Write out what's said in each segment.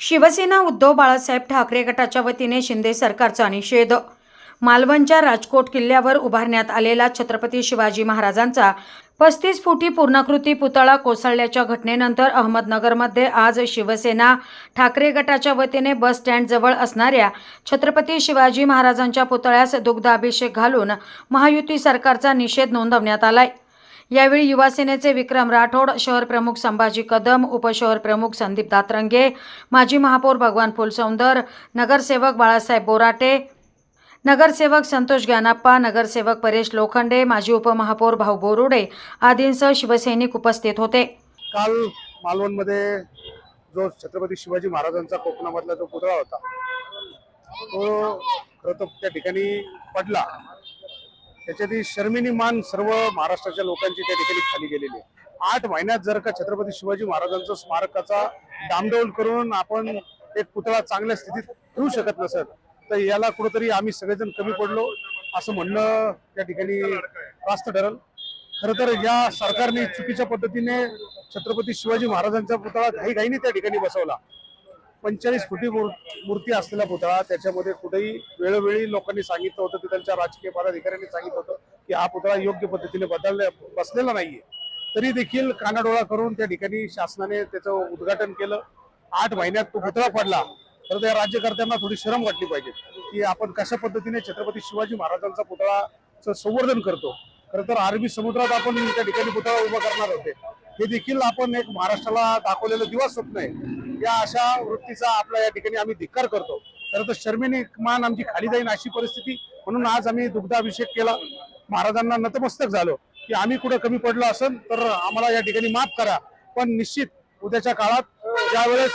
शिवसेना उद्धव बाळासाहेब ठाकरे गटाच्या वतीने शिंदे सरकारचा निषेध. मालवणच्या राजकोट किल्ल्यावर उभारण्यात आलेला छत्रपती शिवाजी महाराजांचा पस्तीस फुटी पूर्णाकृती पुतळा कोसळल्याच्या घटनेनंतर अहमदनगरमध्ये आज शिवसेना ठाकरे गटाच्या वतीने बस स्टँडजवळ असणाऱ्या छत्रपती शिवाजी महाराजांच्या पुतळ्यास दुग्धाभिषेक घालून महायुती सरकारचा निषेध नोंदवण्यात आलाय. यावेळी युवासेनेचे विक्रम राठोड शहर प्रमुख संभाजी कदम उपशहर प्रमुख संदीप दातरंगे माजी महापौर भगवान फुलसौंदर नगरसेवक बाळासाहेब बोराटे नगरसेवक संतोष ज्ञानाप्पा नगरसेवक परेश लोखंडे माजी उपमहापौर भाऊ बोरुडे आदींसह शिवसैनिक उपस्थित होते. काल मालवणमध्ये जो छत्रपती शिवाजी महाराजांचा कोकणामधला जो पुतळा होता तो खरं तर त्या ठिकाणी पडला. त्याच्यातही शर्मिनी मान सर्व महाराष्ट्राच्या लोकांची त्या ठिकाणी खाली गेलेली आहे. आठ महिन्यात जर का छत्रपती शिवाजी महाराजांचं स्मारकाचा डामडौल करून आपण एक पुतळा चांगल्या स्थितीत ठेवू शकत नसत तर याला कुठंतरी आम्ही सगळेजण कमी पडलो असं म्हणणं त्या ठिकाणी रास्त ठरल. खर तर या सरकारने चुकीच्या पद्धतीने छत्रपती शिवाजी महाराजांचा पुतळा घाई घाईने त्या ठिकाणी बसवला. पंचेचाळीस फुटी मूर्ती असलेला पुतळा. त्याच्यामध्ये कुठेही वेळोवेळी लोकांनी सांगितलं होतं की त्यांच्या राजकीय पदाधिकाऱ्यांनी सांगितलं होतं की हा पुतळा योग्य पद्धतीने बदलल्या बसलेला नाहीये. तरी देखील कानाडोळा करून त्या ठिकाणी शासनाने त्याचं उद्घाटन केलं. आठ महिन्यात तो पुतळा पडला. तर त्या राज्यकर्त्यांना थोडी शरम वाटली पाहिजे की आपण कशा पद्धतीने छत्रपती शिवाजी महाराजांचा पुतळाचं संवर्धन करतो. खरं तर अरबी समुद्रात आपण त्या ठिकाणी पुतळा उभा करणार होते. हे देखील आपण एक महाराष्ट्राला दाखवलेलं दिवा स्वप्न आहे. या अशा वृत्तीचा आपला या ठिकाणी आम्ही धिक्कार करतो. खरं तर शर्मेने मान आमची खाली जाईन अशी परिस्थिती. म्हणून आज आम्ही दुग्धाभिषेक केला. महाराजांना नतमस्तक झालो. की आम्ही कुठे कमी पडलो असेल तर आम्हाला या ठिकाणी माफ करा. पण निश्चित उद्याच्या काळात ज्यावेळेस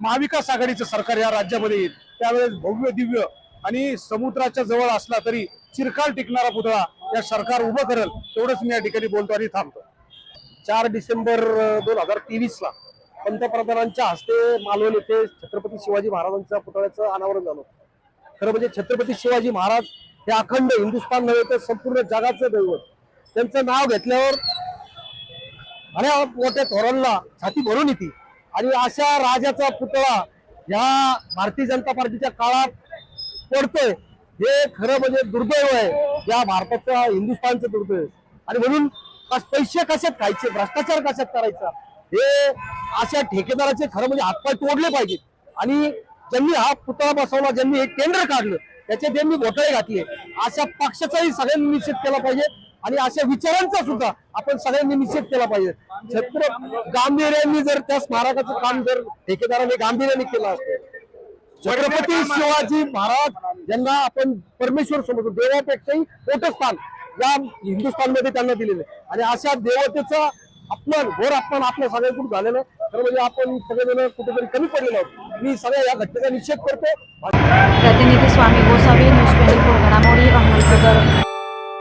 महाविकास आघाडीचं सरकार या राज्यामध्ये येईल त्यावेळेस भव्य दिव्य आणि समुद्राच्या जवळ असला तरी चिरकाल टिकणारा पुतळा या सरकार उभं करेल तेवढंच मी या ठिकाणी बोलतो आणि थांबतो. चार डिसेंबर दोन हजार तेवीस ला पंतप्रधानांच्या हस्ते मालवण येथे छत्रपती शिवाजी महाराजांच्या पुतळ्याचं अनावरण झालं. खरं म्हणजे छत्रपती शिवाजी महाराज हे अखंड हिंदुस्थान नव्हे तर संपूर्ण जगाचं दैवत. त्यांचं नाव घेतल्यावर बऱ्या मोठ्या थोरांना छाती भरून येते. आणि अशा राजाचा पुतळा ह्या भारतीय जनता पार्टीच्या काळात पडतोय. हे खरं म्हणजे दुर्दैव आहे. या भारताचा हिंदुस्थानचं दुर्दैव आहे. आणि म्हणून पैसे कशात खायचे? भ्रष्टाचार कशात करायचा? हे अशा ठेकेदाराचे खरं म्हणजे हातपाय तोडले पाहिजेत आणि ज्यांनी हा पुतळा बसवला ज्यांनी हे टेंडर काढलं त्याचे त्यांनी घोटाळे घातले. अशा पक्षाचाही सगळ्यांनी निषेध केला पाहिजे. आणि अशा विचारांचा सुद्धा आपण सगळ्यांनी निषेध केला पाहिजे. छत्र गांभीर्याने जर त्या स्मारकाचं काम जर ठेकेदाराने गांभीर्याने केलं असतं छत्रपती शिवाजी महाराज यांना आपण परमेश्वर समजतो. देवापेक्षाही मोठं स्थान या हिंदुस्थानमध्ये त्यांना दिलेलं आहे. आणि अशा देवतेचा अपमान घोर अपमान आपल्या सगळ्यांकडून झालेला आहे. तर म्हणजे आपण सगळेजण कुठेतरी कमी पडलेलो आहोत. मी सगळ्या या घटनेचा निषेध करतो. प्रतिनिधी Swami Gosavi news twenty four घडामोडी अहमदनगर.